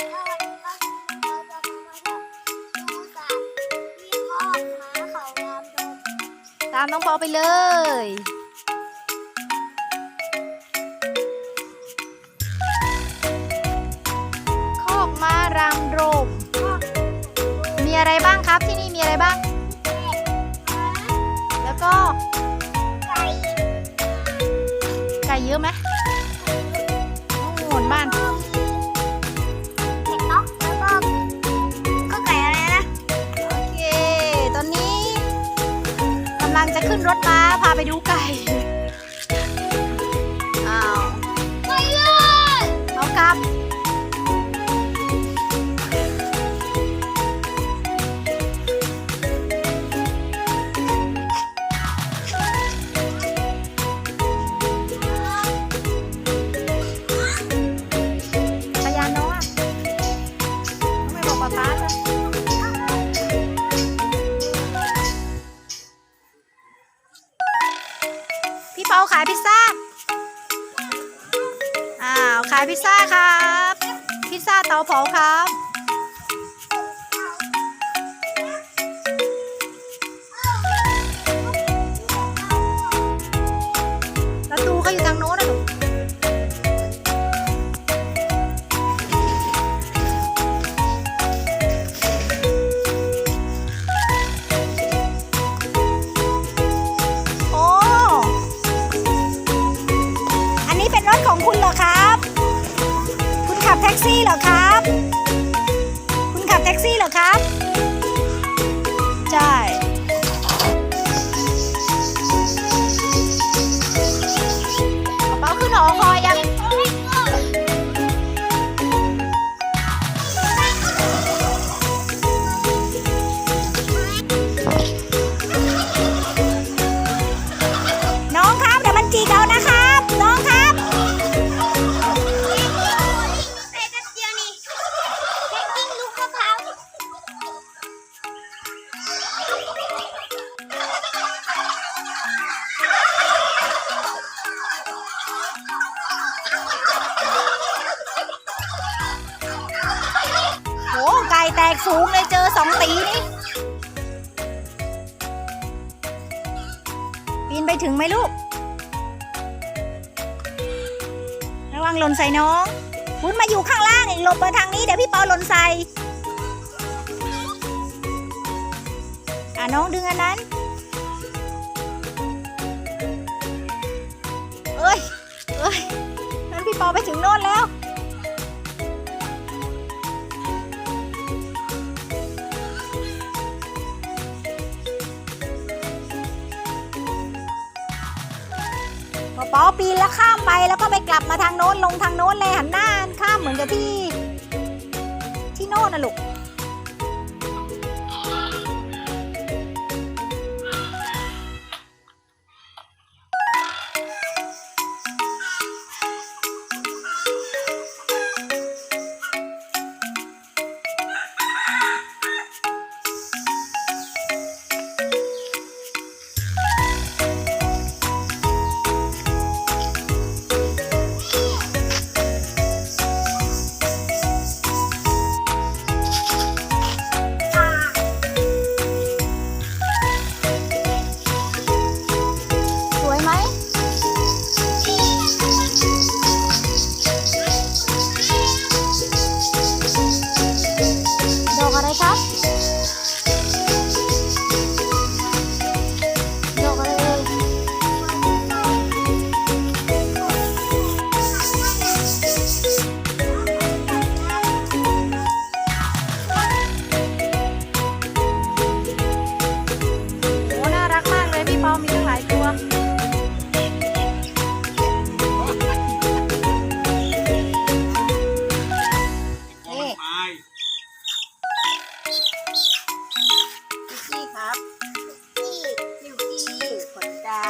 ตามตามน้องปอไปเลย ถม้าพาไปดูไก่ พี่เปาขายพิซซ่า อ้าว ขายพิซซ่าครับ พิซซ่าเตาเผาครับ แตกสูงเลยเจอสองตีนี่ปีนไปถึงไหมลูก ระวังหล่นใส่น้องคุณมาอยู่ข้างล่างอีกหลบมาทางนี้เดี๋ยวพี่เปาหล่นใส่อะน้องดึงอันนั้นเอ้ยเอ้ยนั้นพี่เปาไปถึงโน่นแล้ว ปอปีนแล้วข้ามไปแล้วก็ไปกลับมาทางโน้นลงทางโน้นเลยหันหน้าข้ามเหมือนกับที่ ที่โน้นนะลูก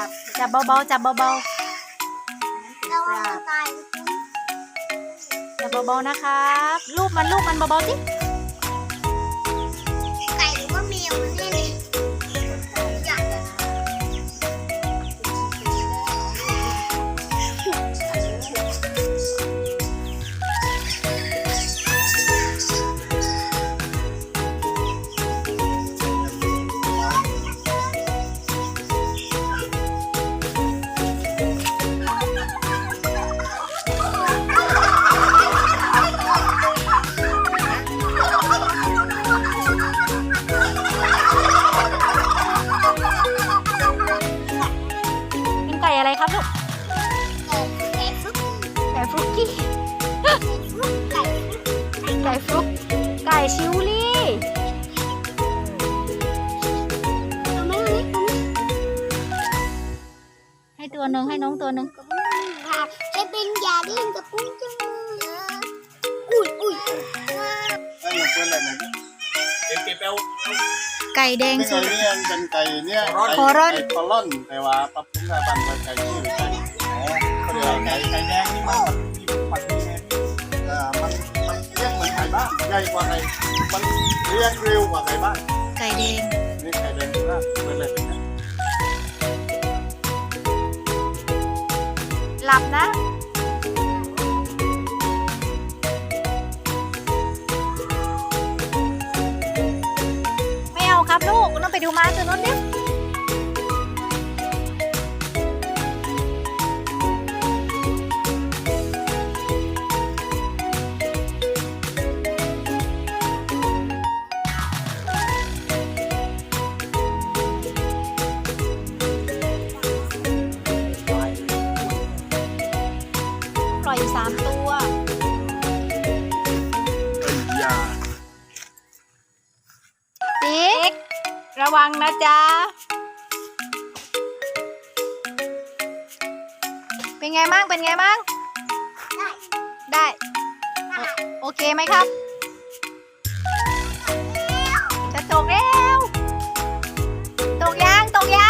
บจับเบาๆจับเบาระวังมันตายๆจับเบาๆนะครับ รูปมันรูปมันเบาๆสิ ชิวลี่เอาไหมเอาไหมให้ตัวหนึ่งให้น้องตัวหนึ่งค่ะจะเป็นยาดิ้นกับปุ้งจังเลยอุ้ยอุ้ยนั่นมันเป็นอะไรนะเก็บเก็บเอาไก่แดงเป็นสุไก่ดเนี่ยเป็นไก่เนี่ยโครอน ไก่คอรอนแต่ว่าปรับปรุงสายพันเป็นไก่ชื่อไก่เขาเรียกว่าไก่ไก่แดงนี่มัน ก่บ้านใหญ่กว่าไก่มันเรียกเร็วกว่าไก่บ้านไก่แดงนี่ไก่แดงคือว่าเป็นอะไรเป็นไงหลับนะไม่เอาครับลูกต้องไปดูม้าตัวนู้นดิ่อยอยู่สามตัวอย่าติ๊กระวังนะจ๊ะ เป็นไงบ้าง เป็นไงบ้าง ได้ ได้ โอเคไหมครับ จะตกแล้ว ตกยาง ตกยาง